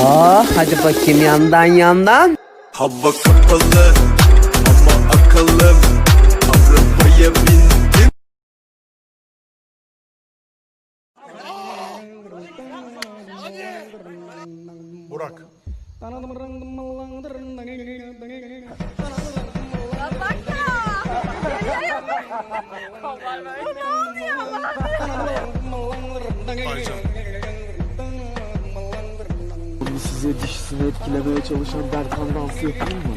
Aa hadi bakayım yandan yandan. Hava kapalı ama akıllı Arabaya bindim. Burak. Aycan. Size dişisini etkilemeye çalışan Berkan dansı yapayım mı?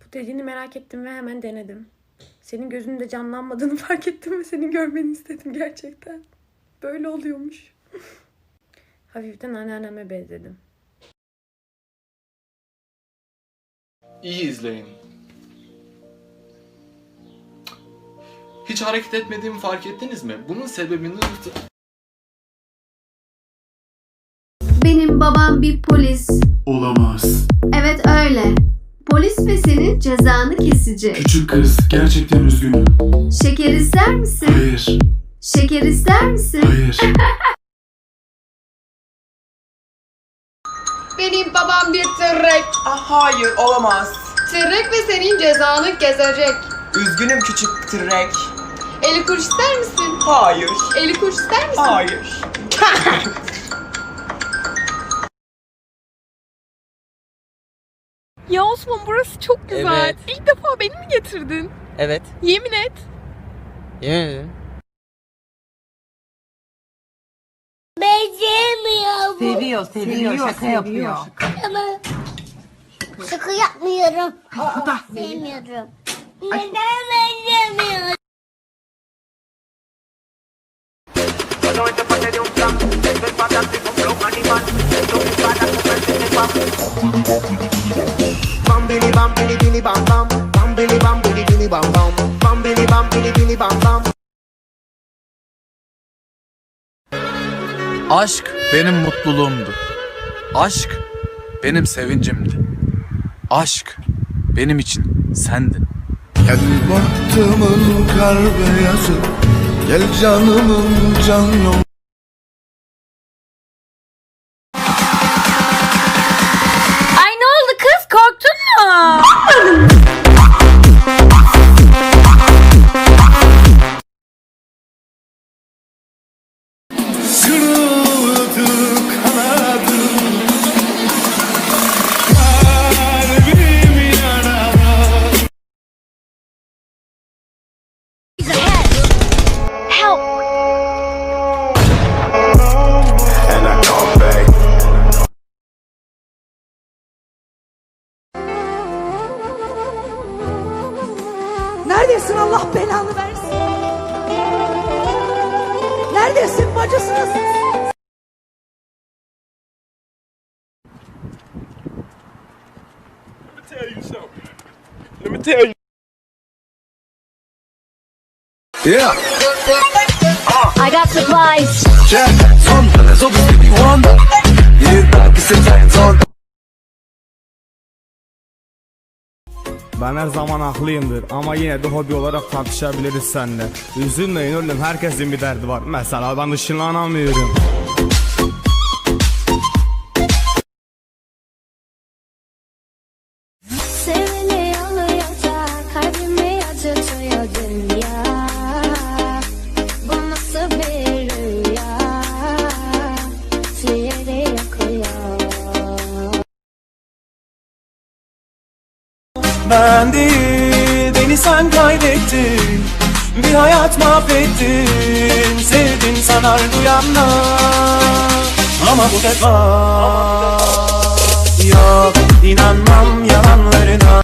Bu dediğini merak ettim ve hemen denedim. Senin gözünde canlanmadığını fark ettim ve senin görmeni istedim gerçekten. Böyle oluyormuş. Hafiften anneanneme benzedim. İyi izleyin. Hiç hareket etmediğimi fark ettiniz mi? Bunun sebebini Benim babam bir polis. Olamaz. Evet öyle. Polis ve senin cezanı kesecek. Küçük kız, gerçekten üzgünüm. Şeker ister misin? Hayır, Şeker ister misin? hayır. Benim babam bir tırrek. Ah, hayır olamaz. Tırrek ve senin cezanı kesecek. Üzgünüm küçük tırrek. Eli kuruş ister misin? Hayır. Eli kuruş ister misin? Hayır. Ya Osman burası çok güzel. Evet. İlk defa beni mi getirdin? Evet. Yemin et. Yemin ederim. Seviyor, seviyor, şaka yapıyor. Ama şaka yapmıyorum. Sevmiyorum. Neden sevmiyorum? Bam bili bam bili bili bam bam Bam bili bam bili bili bam bam Bam bili bam bili bili bam bam Aşk benim mutluluğumdu. Aşk benim sevincimdi. Aşk benim için sendin. Gel bahtımın kar beyazı Gel canımın can yol Neredesin bacısınız? Yeah I got supplies. Check Son So biz bir one Bir dahaki sen son Ben her zaman haklıyımdır ama yine de hobi olarak tartışabiliriz seninle. Üzülmeyin oğlum herkesin bir derdi var. Mesela ben ışınlanamıyorum. Ben değil beni sen kaybettin. Bir hayat mahvettin. Sevdim sanar duyanlar. Ama bu defa yok inanmam yalanlarına.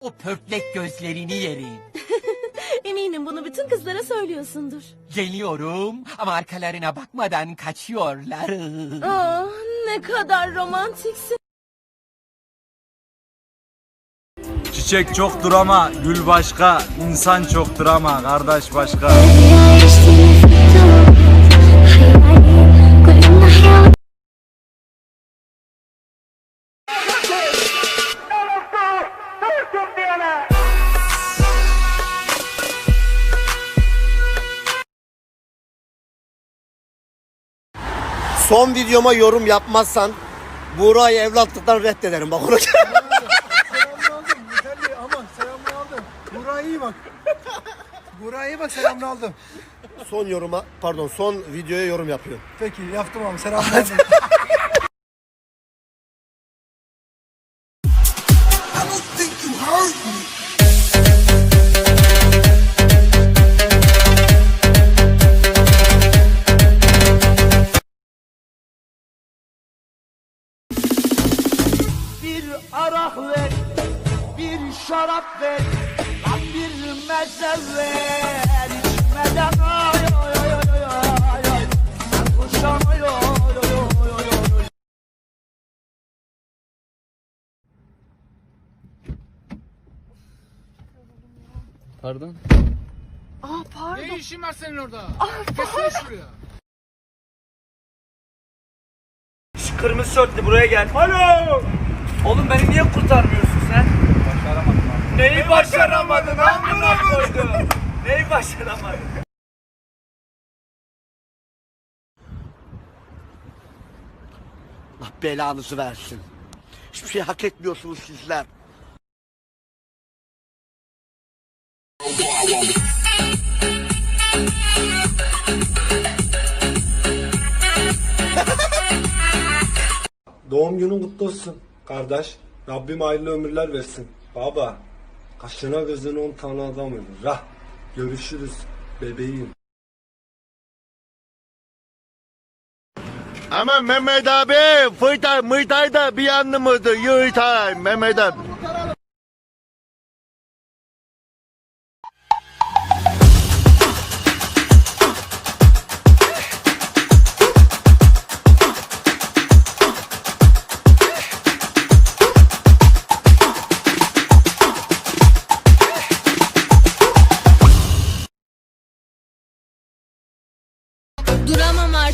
O pörtlek gözlerini yerim. Eminim bunu bütün kızlara söylüyorsundur. Geliyorum ama arkalarına bakmadan kaçıyorlar. Aa, ne kadar romantiksin. Çiçek çoktur ama gül başka, insan çoktur ama kardeş başka. Son videoma yorum yapmazsan Buğra'yı evlatlıktan reddederim bak ona. Aman selamını Buraya iyi bak. Buraya iyi bak selamını aldım. son yoruma pardon son videoya yorum yapıyorum. Peki yaptım abi selamını aldım. Bir arak ver, bir şarap ver, bir meze ver. İçmeden ay ay ay ay ay ay. Sarhoşan ay ay ay ay ay ay. Pardon? ne işin var senin orada? Kırmızı şortlu buraya gel. Alo! Oğlum beni niye kurtarmıyorsun sen? Başaramadım abi. Neyi başaramadın amına koydum? Neyi başaramadın? Allah belanızı versin. Hiçbir şey hak etmiyorsunuz sizler. Doğum günün kutlu olsun kardeş. Rabbim hayırlı ömürler versin. Baba, kaşına gözüne on tane adam ölür. Rah, görüşürüz bebeğim. Ama Mehmet abi fıytay mıytay da bir yanımızdı yıytay Mehmet abi.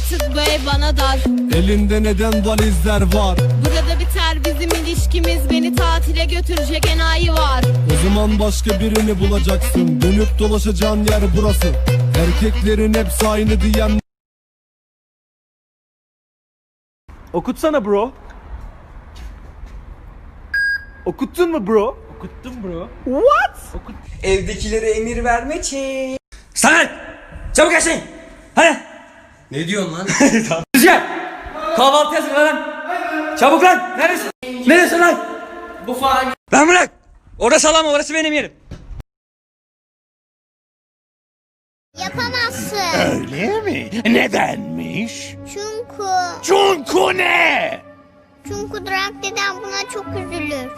Artık bu ev bana dar. Elinde neden valizler var? Burada biter bizim ilişkimiz. Beni tatile götürecek enayi var. O zaman başka birini bulacaksın. Dönüp dolaşacağın yer burası. Erkeklerin hepsi aynı diyen Okutsana bro. Okuttun mu bro? Okuttum bro. Evdekilere emir verme çek. Sana! Çabuk açın! Hadi! Ne diyorsun lan? Rüzgar! Kahvaltı hazır lan! Çabuk lan! Neresi? Neresi lan? Bu falan. Lan bırak! Orası salama orası benim yerim. Yapamazsın. Öyle mi? Nedenmiş? Çünkü. Çünkü ne? Çünkü Drak dedem buna çok üzülür.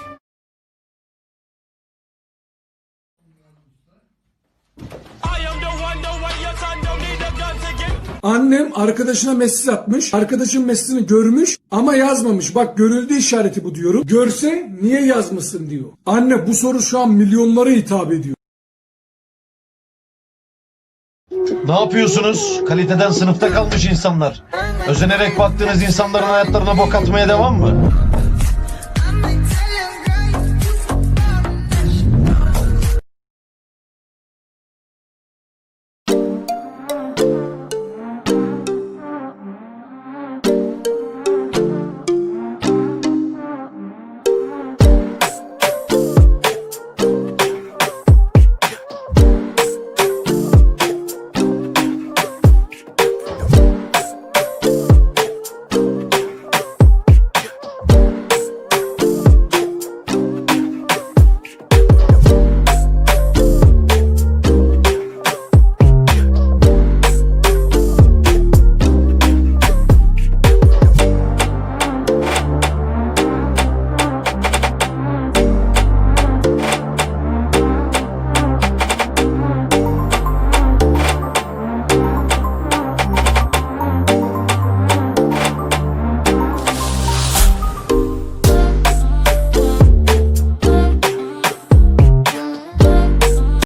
Annem arkadaşına mesaj atmış. Arkadaşın mesajını görmüş ama yazmamış. Bak görüldü işareti bu diyorum. Görse niye yazmasın diyor. Anne bu soru şu an milyonlara hitap ediyor. Ne yapıyorsunuz? Kaliteden sınıfta kalmış insanlar. Özenerek baktığınız insanların hayatlarına bok atmaya devam mı?